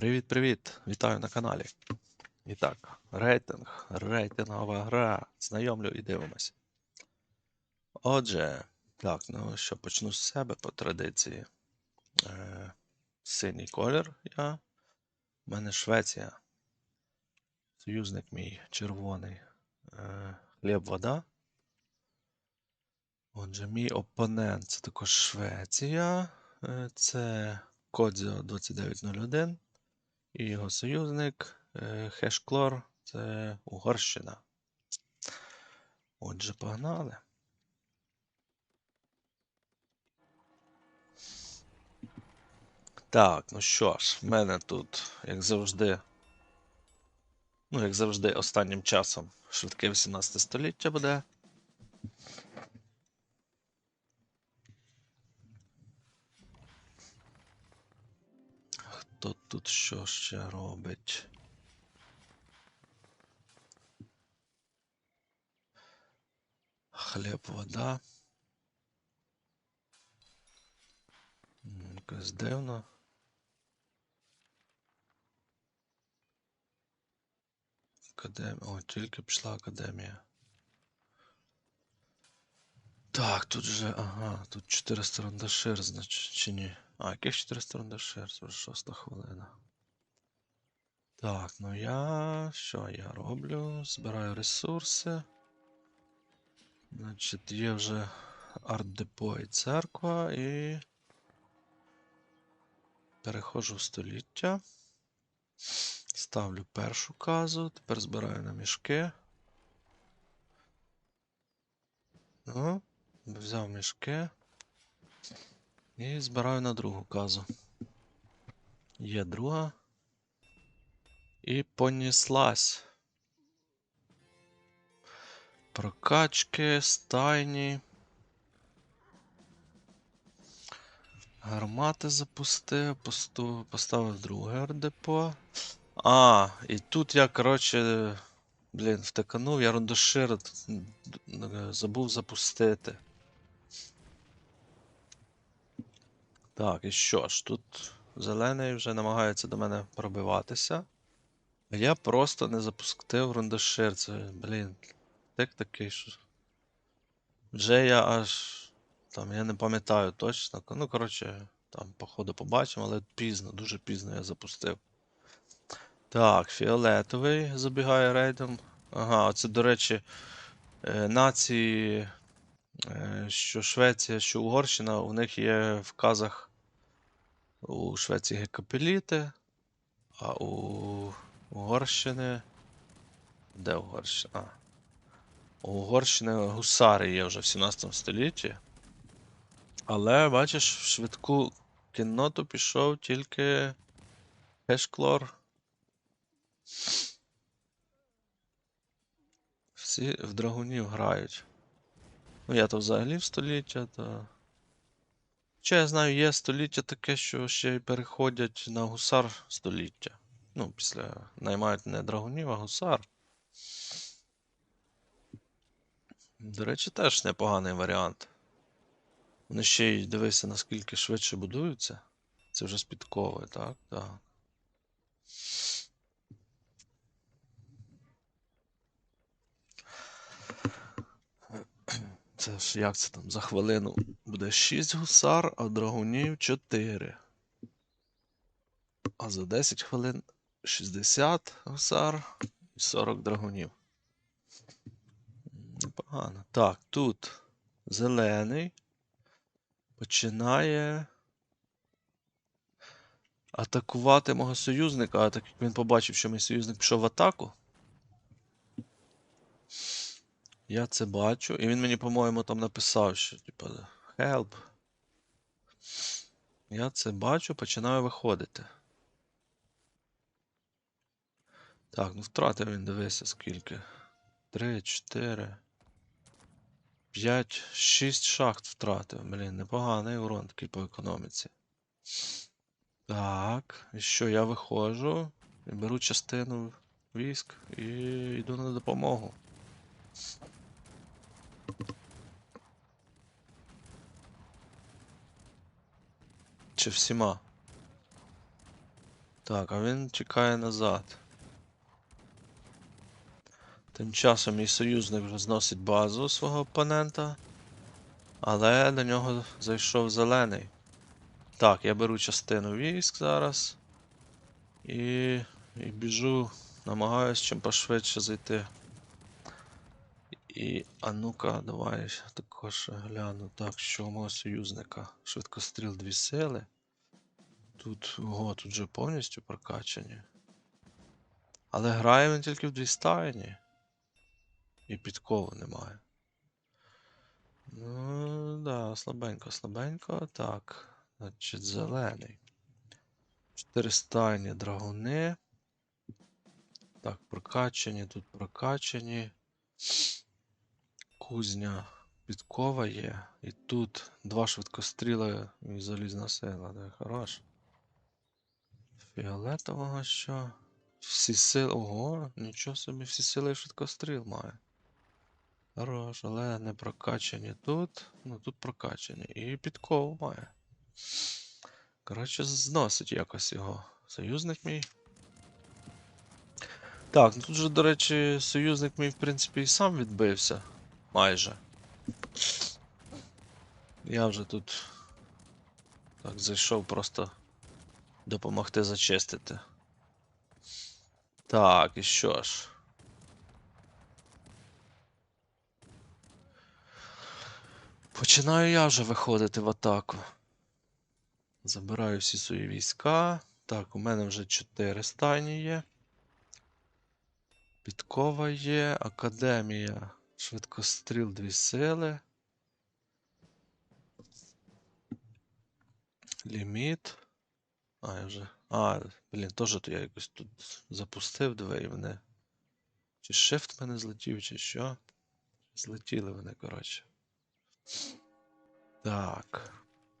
Привіт-привіт! Вітаю на каналі. І так, рейтинг, рейтингова гра. Знайомлю і дивимося. Отже, так, ну що, почну з себе по традиції. Е, синій колір я. У мене Швеція. Союзник мій червоний. Е, хліб, вода. Отже, мій опонент це також Швеція. Е, це Кодзіо 2901. І його союзник е, Хешклор це Угорщина. Отже, погнали. Так, ну що ж, в мене тут, як завжди, ну, як завжди, останнім часом швидке 18 століття буде. Хто тут що ще робить? Хліб, вода. Якось дивно. Академія. О, тільки пішла академія. Так, тут же, ага, тут 400 рандашир, значить, чи ні? А, яких 400 рандашир? Це вже шоста хвилина. Так, ну я. Що я роблю? Збираю ресурси. Значить, є вже арт-депо і церква і. Переходжу в століття. Ставлю першу казу, тепер збираю на мішки. Ну, взяв мішки. І збираю на другу казу. Є друга. І поніслась. Прокачки, стайні. Гармати запустив, поставив друге РДПО. А, і тут я, коротше, блін, втиканув, я рундошир забув запустити. Так, і що ж, тут зелений вже намагається до мене пробиватися. Я просто не запустив рундошир. Це, блін, тик такий, що. Вже я аж. Там, я не пам'ятаю точно. Ну, коротше, там, походу, побачимо, але пізно, дуже пізно я запустив. Так, фіолетовий забігає рейдом. Ага, оце, до речі, е, нації, е, що Швеція, що Угорщина, у них є в казах у Швеції гекапеліти, а у Угорщини. Де Угорщина? У Угорщини гусари є вже в 17 столітті. Але, бачиш, в швидку кінноту пішов тільки Хешклор. Всі в драгунів грають. Ну, я то взагалі в століття, то. Чи я знаю, є століття таке, що ще й переходять на гусар століття. Ну, після наймають не драгунів, а гусар. До речі, теж непоганий варіант. Вони ще й дивися, наскільки швидше будуються. Це вже з підкови, так? Так. Це ж як це там за хвилину буде 6 гусар, а драгунів 4. А за 10 хвилин 60 гусар і 40 драгунів. Непогано. Так, тут зелений починає атакувати мого союзника, а так як він побачив, що мій союзник пішов в атаку. Я це бачу, і він мені, по-моєму, там написав, що, типу, help. Я це бачу, починаю виходити. Так, ну втратив він, дивися, скільки. 3, 4, 5, 6 шахт втратив. Блін, непоганий урон такий по економіці. Так, і що, я виходжу, беру частину військ і йду на допомогу. Чи всіма? Так, а він тікає назад. Тим часом мій союзник вже зносить базу свого опонента. Але до нього зайшов зелений. Так, я беру частину військ зараз. І, і біжу, намагаюсь чим пошвидше зайти. І, а ну-ка, давай також гляну. Так, що у мого союзника? Швидкостріл дві сили. Тут, ого, тут вже повністю прокачані. Але грає він тільки в дві стайні. І підкову немає. Ну, да, слабенько, слабенько. Так. Значить, зелений. Чотири стайні драгуни. Так, прокачані, тут прокачані. Кузня підкова є. І тут два швидкостріла і залізна сила. Да, хорош. Фіолетового що? Всі сили. Ого, нічого собі, всі сили і швидкостріл має. Хорош, але не прокачані тут. Ну тут прокачані. І підкову має. Коротше, зносить якось його. Союзник мій. Так, ну тут же, до речі, союзник мій, в принципі, і сам відбився. Майже. Я вже тут. Так, зайшов просто допомогти зачистити. Так, і що ж? Починаю я вже виходити в атаку. Забираю всі свої війська. Так, у мене вже 4 стайні є. Підкова є, академія, швидкостріл, дві сили. Ліміт. А, я вже. А, блін, теж то я якось тут запустив двері вони. Чи shift мене злетів, чи що? Злетіли вони, коротше. Так.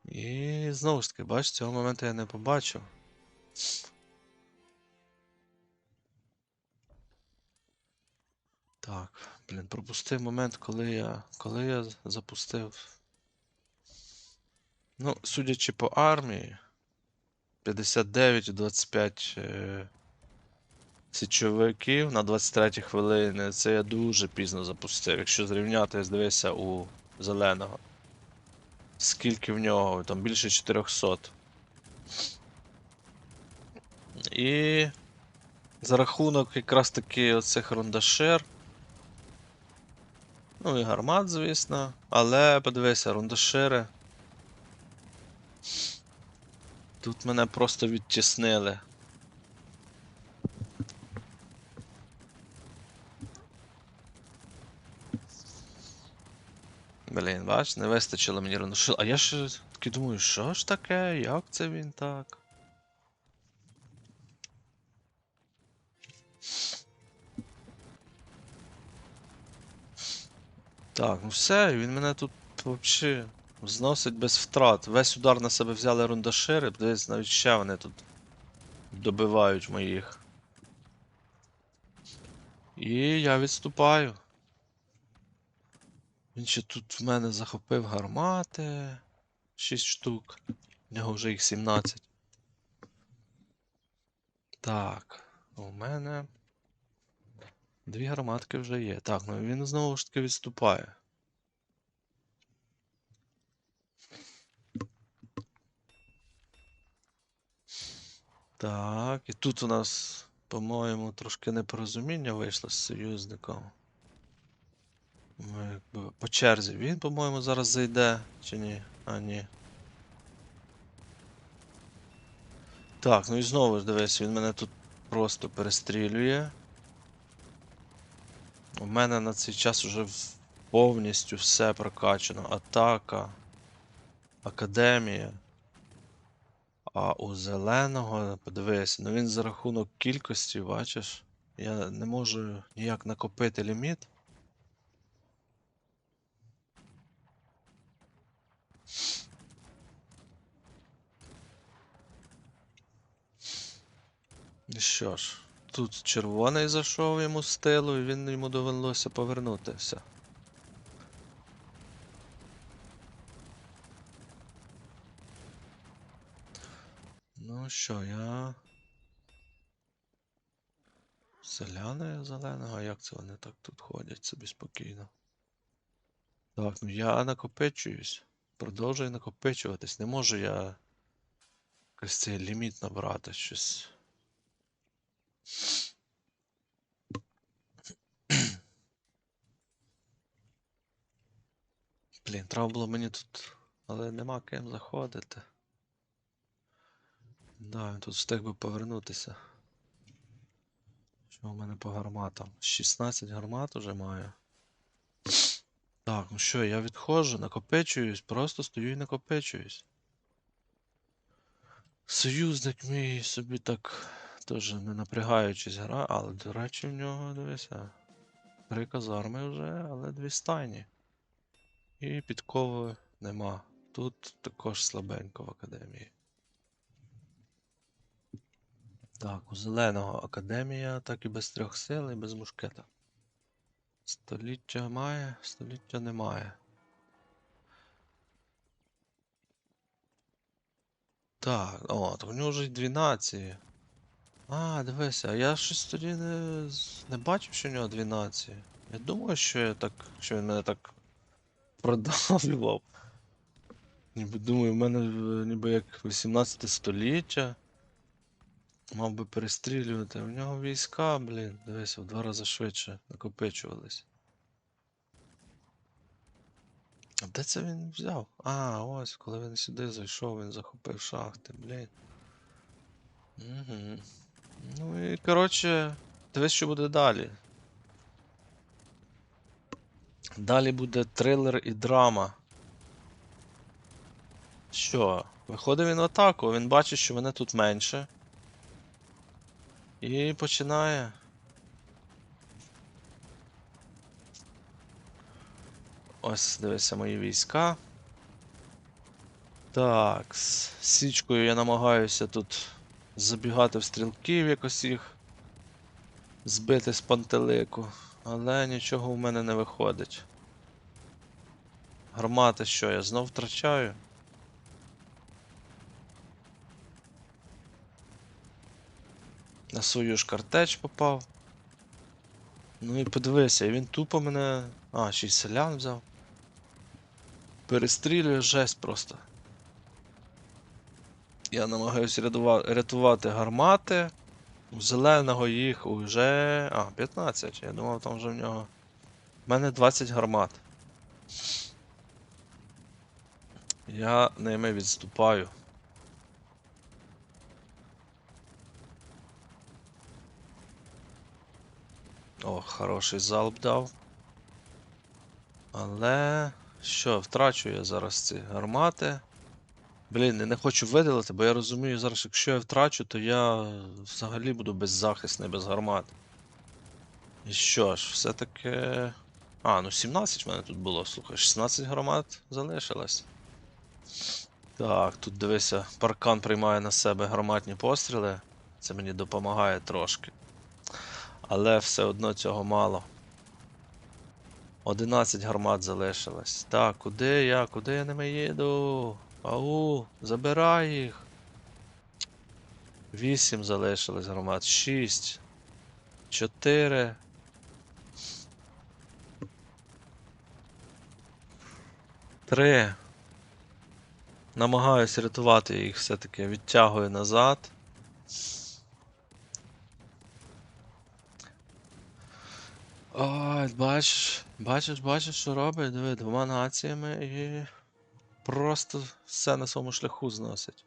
І знову ж таки, бач, цього моменту я не побачив. Так, блін, пропустив момент, коли я. Коли я запустив. Ну, судячи по армії, 59 і 25 е, січовиків на 23 хвилини. Це я дуже пізно запустив. Якщо зрівняти, дивися у зеленого. Скільки в нього? Там більше 400. І за рахунок якраз таки оцих рундашир. Ну і гармат, звісно. Але подивися, рундашири. Тут мене просто відтіснили. Блін, бач, не вистачило мені рундашир. А я ж таки думаю, що ж таке? Як це він так? Так, ну все, він мене тут взагалі зносить без втрат. Весь удар на себе взяли рундашири, десь навіть ще вони тут добивають моїх. І я відступаю. Він ще тут в мене захопив гармати. 6 штук. В нього вже їх 17. Так, у мене. Дві гарматки вже є. Так, ну він знову ж таки відступає. Так, і тут у нас, по-моєму, трошки непорозуміння вийшло з союзником. Ми якби по черзі. Він, по-моєму, зараз зайде, чи ні? А, ні. Так, ну і знову ж дивись, він мене тут просто перестрілює. У мене на цей час вже повністю все прокачано. Атака, академія. А у зеленого, подивись, ну він за рахунок кількості, бачиш, я не можу ніяк накопити ліміт. І що ж, тут червоний зайшов йому з тилу, і він йому довелося повернутися. Ну що, я Селяни зеленого, як це вони так тут ходять собі спокійно? Так, ну я накопичуюсь. Продовжую накопичуватись. Не можу я якось цей ліміт набрати щось. Блін, треба було мені тут, але нема ким заходити. Да, він тут встиг би повернутися. Що у мене по гарматам? 16 гармат уже маю. Так, ну що, я відходжу, накопичуюсь, просто стою і накопичуюсь. Союзник мій собі так теж не напрягаючись гра, але, до речі, в нього, дивися, три казарми вже, але дві стайні. І підкови нема. Тут також слабенько в академії. Так, у зеленого академія, так і без трьох сил, і без мушкета. Століття має, століття немає. Так, о, то в нього вже й дві нації. А, дивися, я щось тоді не, не бачив, що в нього дві нації. Я думаю, що я так, що він мене так продавлював. Ніби думаю, в мене е, ніби як 18 століття. Мав би перестрілювати. В нього війська, блін, дивися, в два рази швидше накопичувались. А де це він взяв? А, ось, коли він сюди зайшов, він захопив шахти, блін. Угу. Ну і коротше, дивись, що буде далі. Далі буде трилер і драма. Що? Виходить він в атаку, він бачить, що мене тут менше. І починає. Ось, дивися, мої війська. Так, з січкою я намагаюся тут забігати в стрілків якось їх збити з пантелику, але нічого в мене не виходить. Гармати що, я знов втрачаю? На свою ж картеч попав. Ну і подивися, він тупо мене. А, ще й селян взяв. Перестрілює жесть просто. Я намагаюся рятува- рятувати гармати. У зеленого їх уже. А, 15. Я думав, там вже в нього. У мене 20 гармат. Я ними відступаю. О, хороший залп дав. Але. Що, втрачу я зараз ці гармати. Блін, не хочу видалити, бо я розумію зараз, якщо я втрачу, то я взагалі буду беззахисний, без гармат. І що ж, все-таки. А, ну 17 в мене тут було, слухай, 16 гармат залишилось. Так, тут дивися, паркан приймає на себе гарматні постріли. Це мені допомагає трошки. Але все одно цього мало. 11 гармат залишилось. Так, куди я? Куди я ними їду? Ау, забирай їх. 8 залишилось гармат. 6. 4. Три. Намагаюся рятувати їх все-таки. Відтягую назад. Ой, бачиш, бачиш, бачиш, що робить? Диви, двома націями і просто все на своєму шляху зносить.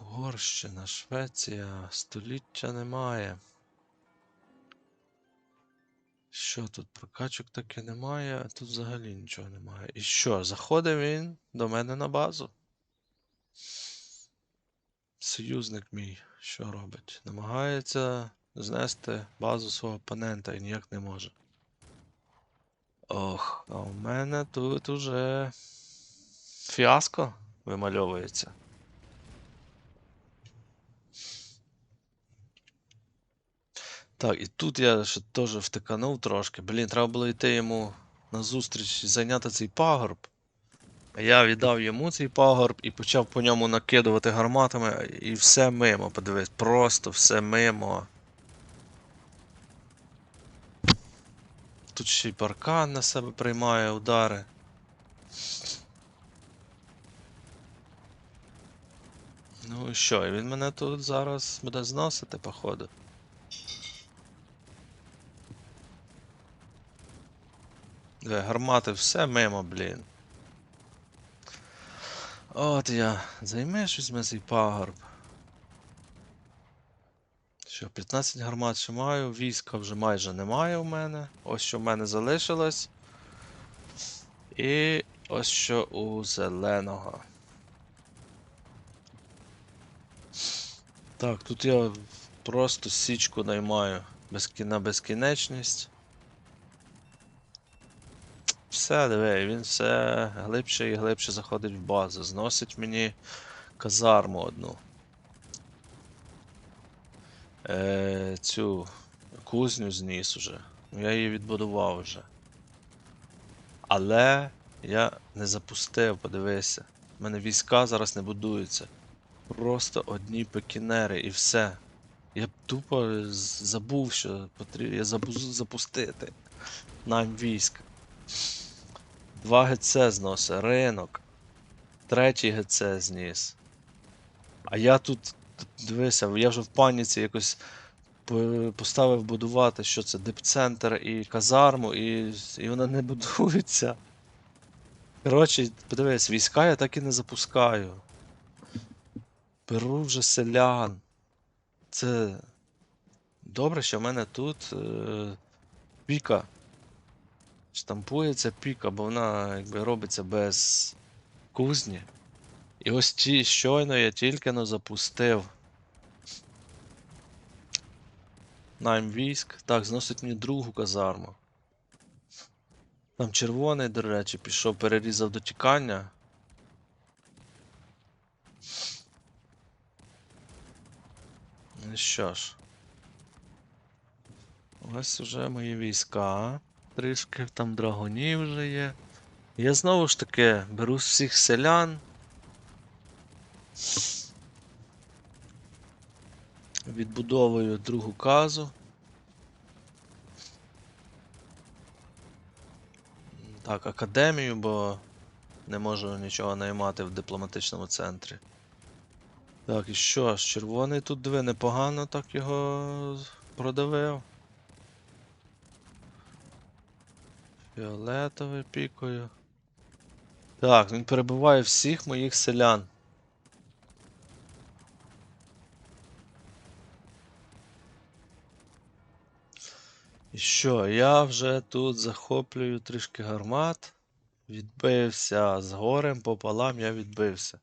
Угорщина, Швеція, століття немає. Що тут? Прокачок таки немає, а тут взагалі нічого немає. І що, заходить він до мене на базу? Союзник мій, що робить? Намагається знести базу свого опонента і ніяк не може. Ох, а у мене тут уже фіаско вимальовується. Так, і тут я ще теж втиканув трошки. Блін, треба було йти йому на зустріч і зайняти цей пагорб. Я віддав йому цей пагорб і почав по ньому накидувати гарматами, і все мимо, подивись, просто все мимо. Тут ще й паркан на себе приймає удари. Ну і що, і він мене тут зараз буде зносити, походу. Диви, гармати все мимо, блін. От я. Займеш візьме цей пагорб. Що, 15 гармат ще маю, війська вже майже немає у мене. Ось що в мене залишилось. І ось що у зеленого. Так, тут я просто січку наймаю на безкінечність. Все, диви, він все глибше і глибше заходить в базу. Зносить мені казарму одну. Е, цю кузню зніс уже. Ну, Я її відбудував вже. Але я не запустив, подивися. У мене війська зараз не будуються. Просто одні пекінери і все. Я тупо забув, що потрібно. Я забув запустити. Найм військ. Два ГЦ зносить, ринок. Третій ГЦ зніс. А я тут дивися, я вже в паніці якось поставив будувати, що це дипцентр і казарму, і, і вона не будується. Коротше, подивись, війська я так і не запускаю. Беру вже селян. Це. Добре, що в мене тут е... піка. Штампується піка, бо вона якби робиться без кузні. І ось ті щойно я тільки но запустив. Найм військ. Так, зносить мені другу казарму. Там червоний, до речі, пішов, перерізав дотікання. Ну що ж. Ось уже мої війська. Трішки там драгунів вже є. Я знову ж таки беру всіх селян. Відбудовую другу казу. Так, академію, бо не можу нічого наймати в дипломатичному центрі. Так, і що ж, червоний тут диви непогано так його продавив. Фіолетовий пікою. Так, він перебиває всіх моїх селян. І що, я вже тут захоплюю трішки гармат. Відбився з горем пополам, я відбився.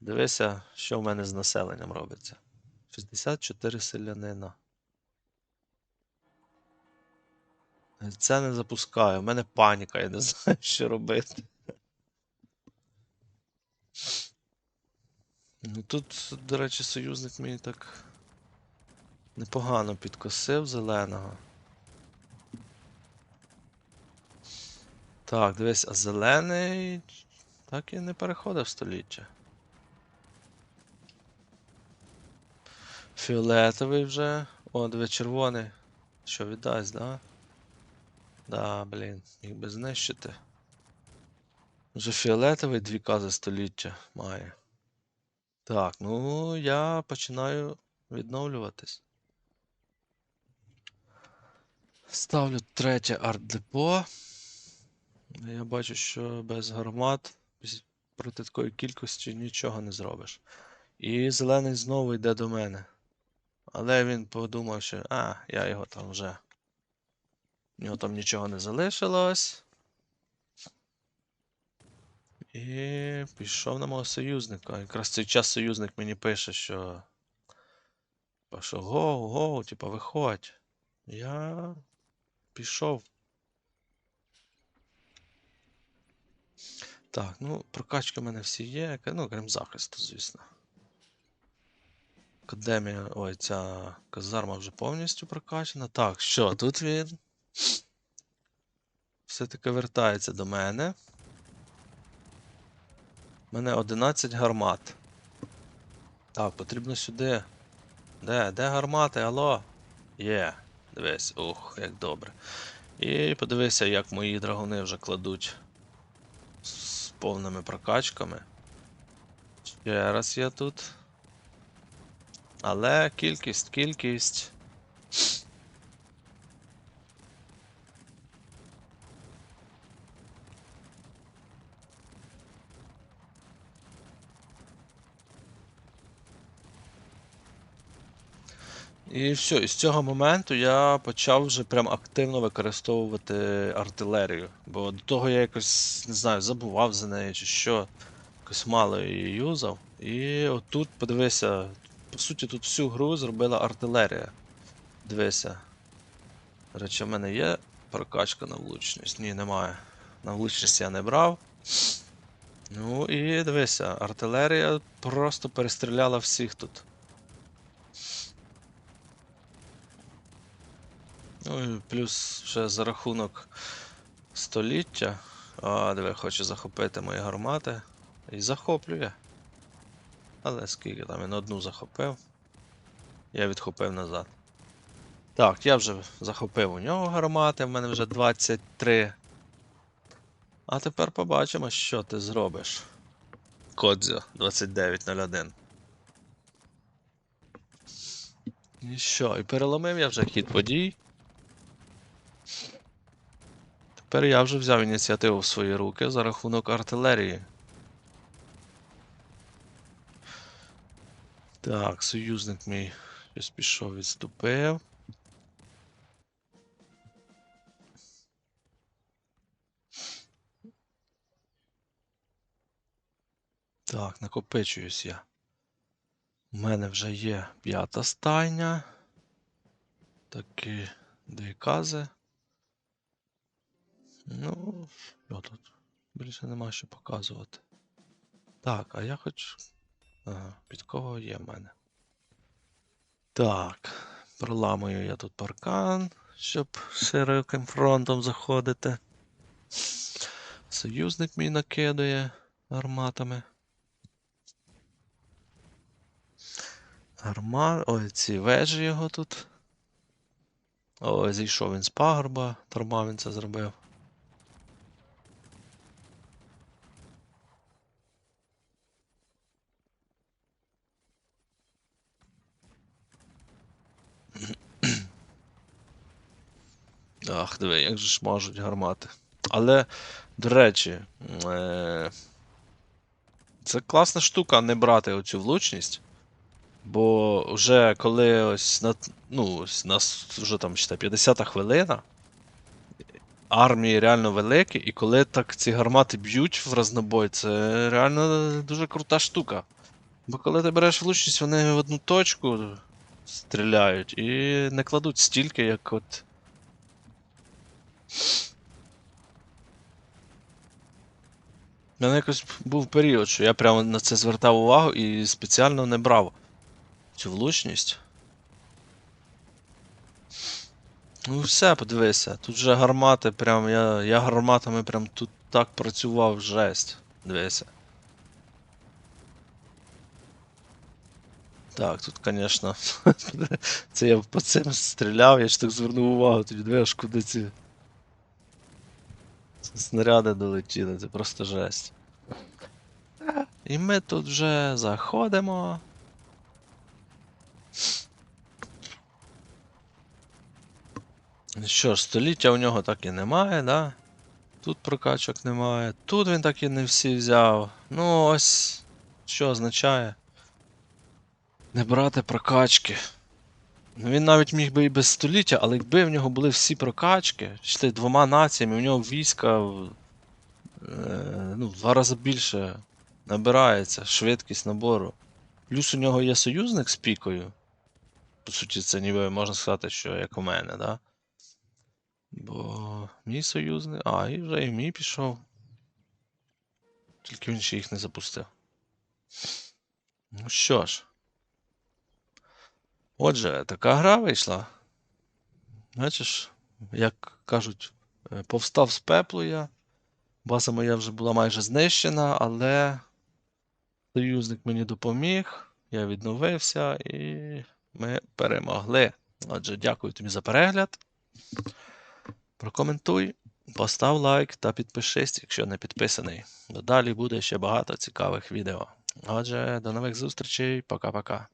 Дивися, що в мене з населенням робиться. 64 селянина. Це не запускаю, у мене паніка, я не знаю, що робити. Ну тут, до речі, союзник мені так непогано підкосив зеленого. Так, дивись, а зелений так і не переходив століття. Фіолетовий вже. О, диви, червоний. Що віддасть, да? Да, блін, міг би знищити. Вже фіолетовий дві кази століття має. Так, ну я починаю відновлюватись. Ставлю третє арт-депо. Я бачу, що без без- проти такої кількості нічого не зробиш. І зелений знову йде до мене. Але він подумав, що а, я його там вже. У нього там нічого не залишилось. І пішов на мого союзника. Якраз цей час союзник мені пише, що. що гоу, гоу, типа, виходь. Я пішов. Так, ну, прокачки в мене всі є, ну, крім захисту, звісно. Академія, ой, ця казарма вже повністю прокачана. Так, що, тут він все-таки вертається до мене. У мене 11 гармат. Так, потрібно сюди. Де? Де гармати? Алло? Є. Дивись, ух, як добре. І подивися, як мої драгуни вже кладуть повними прокачками. Ще раз я тут. Але кількість, кількість. І все, і з цього моменту я почав вже прям активно використовувати артилерію. Бо до того я якось, не знаю, забував за нею чи що. Якось мало її юзав. І отут, подивися, по суті, тут всю гру зробила артилерія. Дивися. До речі, в мене є прокачка на влучність. Ні, немає. На влучність я не брав. Ну і дивися, артилерія просто перестріляла всіх тут. Ну і плюс ще за рахунок століття. А, диви, хоче захопити мої гармати. І захоплює. Але скільки там він одну захопив. Я відхопив назад. Так, я вже захопив у нього гармати, в мене вже 23. А тепер побачимо, що ти зробиш. Кодзьо 2901. І що, і переломив я вже хід подій. Тепер я вже взяв ініціативу в свої руки за рахунок артилерії. Так, союзник мій щось пішов, відступив. Так, накопичуюсь я. У мене вже є п'ята стайня. Такі дві кази. Ну, що тут? Більше нема що показувати. Так, а я хочу. Ага, під кого є в мене. Так, проламую я тут паркан, щоб широким фронтом заходити. Союзник мій накидує гарматами. Гарма... Ой, ці вежі його тут. Ой, зійшов він з пагорба, дарма він це зробив. Ах, диви, як же ж можуть гармати. Але, до речі, е... це класна штука не брати оцю влучність. Бо вже коли ось на, ну, ось нас вже там ще 50-та хвилина, армії реально великі, і коли так ці гармати б'ють в разнобой, це реально дуже крута штука. Бо коли ти береш влучність, вони в одну точку стріляють і не кладуть стільки, як от. У мене якось був період, що я прямо на це звертав увагу і спеціально не брав цю влучність. Ну все, подивися, тут вже гармати прям. Я, я гарматами прям тут так працював жесть. Дивися. Так, тут, звісно. це я по цим стріляв, я ж так звернув увагу, тоді дивиш, куди ці. Снаряди долетіли, це просто жесть. І ми тут вже заходимо. Ну Що ж, століття у нього так і немає, да? Тут прокачок немає. Тут він так і не всі взяв. Ну ось. Що означає? Не брати прокачки. Ну він навіть міг би і без століття, але якби в нього були всі прокачки, чи двома націями, у нього війська е, ну, в два рази більше набирається, швидкість набору. Плюс у нього є союзник з пікою. По суті, це ніби можна сказати, що як у мене, да? Бо мій союзник. А, і вже і мій пішов. Тільки він ще їх не запустив. Ну що ж. Отже, така гра вийшла. Бачиш, як кажуть, е, повстав з пеплу я. База моя вже була майже знищена, але Союзник мені допоміг, я відновився і ми перемогли. Отже, дякую тобі за перегляд. Прокоментуй, постав лайк та підпишись, якщо не підписаний. Далі буде ще багато цікавих відео. Отже, до нових зустрічей. Пока-пока.